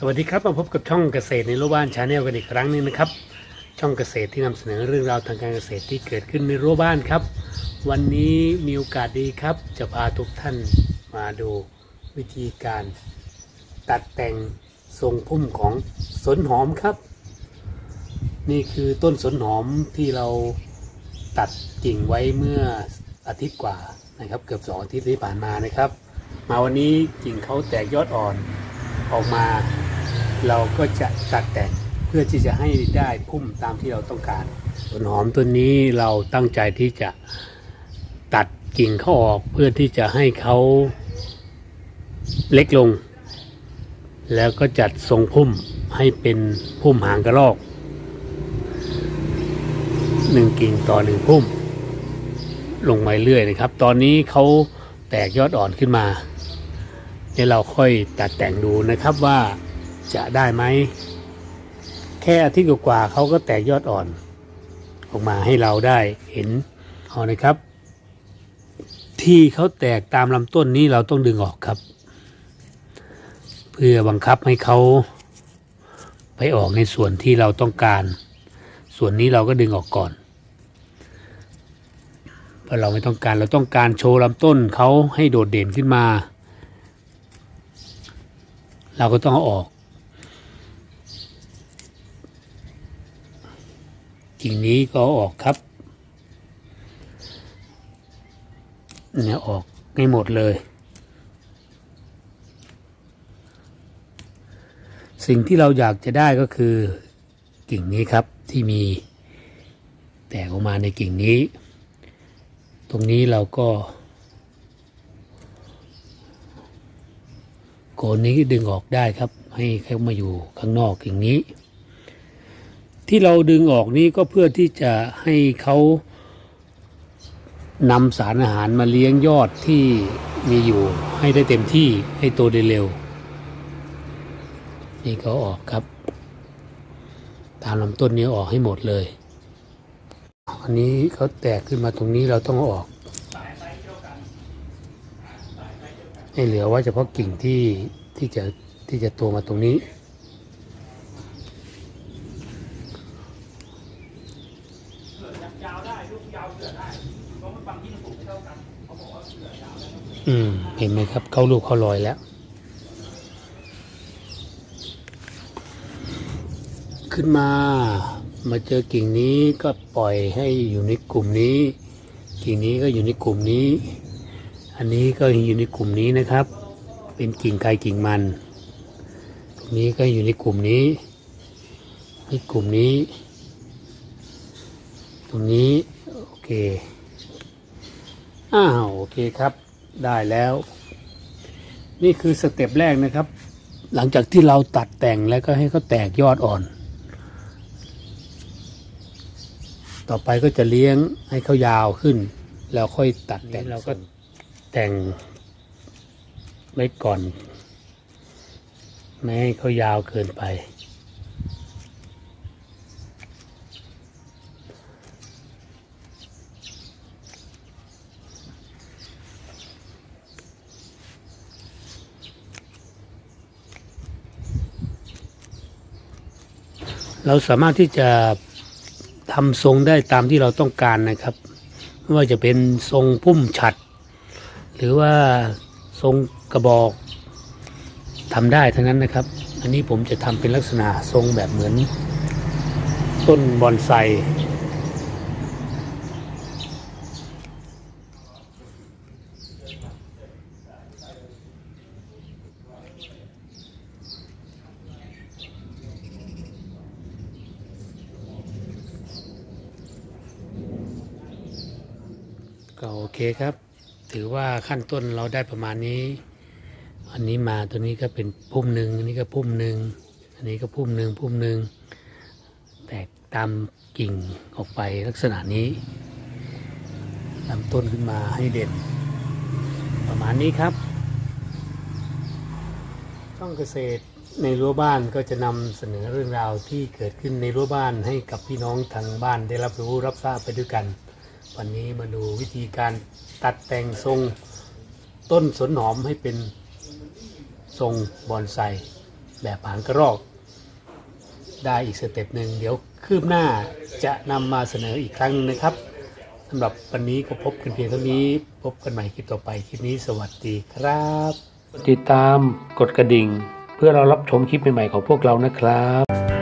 สวัสดีครับมาพบกับช่องเกษตรในรั้วบ้านชาแนลกันอีกครั้งหนึงนะครับ ช่องเกษตรที่นำเสนอเรื่องราวทางการเกษตรที่เกิดขึ้นในรั้วบ้านครับ วันนี้มีโอกาสดีครับ จะพาทุกท่านมาดูวิธีการ ตัดแต่งทรงพุ่มของสนหอมครับ นี่คือต้นสนหอมที่เราตัดกิ่งไว้เมื่ออาทิตย์กว่านะครับ เกือบสองอาทิตย์ที่ผ่านมานะครับ มาวันนี้กิ่งเขาแตกยอดอ่อนออกมา เราก็จะตัดแต่งเพื่อที่จะให้ได้พุ่มตามที่เราต้องการต้นหอมต้นนี้เราตั้งใจที่จะตัดกิ่งเขาออกเพื่อที่จะให้เขาเล็กลง แล้วก็จัดทรงพุ่มให้เป็นพุ่มหางกระรอกหนึ่งกิ่งต่อหนึ่งพุ่ม ลงมาเรื่อยนะครับ ตอนนี้เขาแตกยอดอ่อนขึ้นมาเดี๋ยวเราค่อยตัดแต่งดูนะครับว่า จะได้ไหม แค่อาทิตย์กว่าเขาก็แตกยอดอ่อน ออกมาให้เราได้เห็นเอานะครับ ที่เขาแตกตามลำต้นนี้เราต้องดึงออกครับ เพื่อบังคับให้เขาไปออกในส่วนที่เราต้องการ ส่วนนี้เราก็ดึงออกก่อนเพราะเราไม่ต้องการเราต้องการโชว์ลำต้นเขาให้โดดเด่นขึ้นมา เราก็ต้องเอาออก กิ่งนี้ก็ออกครับ เนี่ยออกไม่หมดเลย สิ่งที่เราอยากจะได้ก็คือกิ่งนี้ครับที่มีแตกออกมาในกิ่งนี้ ตรงนี้เราก็โคนนี้ดึงออกได้ครับ ให้เขามาอยู่ข้างนอกอย่างนี้ ที่เราดึงออกนี้ก็เพื่อที่จะให้เขานำสารอาหารมาเลี้ยงยอดที่มีอยู่ให้ได้เต็มที่ให้โตได้เร็ว นี่เขาออกครับ ตามลำต้นนี้ออกให้หมดเลย อันนี้เขาแตกขึ้นมาตรงนี้เราต้องอออกให้เหลือไว้เฉพาะกิ่งที่ที่จะที่จะโตมาตรงนี้ อืม เห็นไหมครับ เข้าลูกเข้ารอยแล้ว ขึ้นมา มาเจอกิ่งนี้ก็ปล่อยให้อยู่ในกลุ่มนี้ กิ่งนี้ก็อยู่ในกลุ่มนี้ อันนี้ก็อยู่ในกลุ่มนี้นะครับ เป็นกิ่งไกลกิ่งมันตรงนี้ก็อยู่ในกลุ่มนี้ในกลุ่มนี้ ตรงนี้ เค อ้าวโอเคครับ ได้แล้ว นี่คือสเต็ปแรกนะครับ หลังจากที่เราตัดแต่งแล้วก็ให้เขาแตกยอดอ่อน ต่อไปก็จะเลี้ยงให้เขายาวขึ้น แล้วค่อยตัดแต่งเราก็แต่งไว้ก่อน ไม่ให้เขายาวเกินไป เราสามารถที่จะทำทรงได้ตามที่เราต้องการนะครับ ไม่ว่าจะเป็นทรงพุ่มฉัด หรือว่าทรงกระบอกทำได้ทั้งนั้นนะครับ อันนี้ผมจะทำเป็นลักษณะทรงแบบเหมือน ต้นบอนไซ ก็โอเคครับ ถือว่าขั้นต้นเราได้ประมาณนี้ อันนี้มาตัวนี้ก็เป็นพุ่มหนึ่งอันนี้ก็พุ่มหนึ่งอันนี้ก็พุ่มหนึ่งพุ่มหนึ่งแตกตามกิ่งออกไปลักษณะนี้ลำต้นขึ้นมาให้เด่น ประมาณนี้ครับ ช่องเกษตรในรั้วบ้านก็จะนำเสนอเรื่องราวที่เกิดขึ้นในรั้วบ้านให้กับพี่น้องทางบ้านได้รับรู้รับทราบไปด้วยกัน วันนี้มาดูวิธีการตัดแต่งทรงต้นสนหอมให้เป็นทรงบอนไซแบบหางกระรอก ได้อีกสเต็ปหนึ่งเดี๋ยวคืบหน้าจะนำมาเสนออีกครั้งนะครับสำหรับวันนี้ก็พบกันเพียงเท่านี้พบกันใหม่คลิปต่อไป คลิปนี้สวัสดีครับ ติดตามกดกระดิ่ง เพื่อเรารับชมคลิปใหม่ๆของพวกเรานะครับ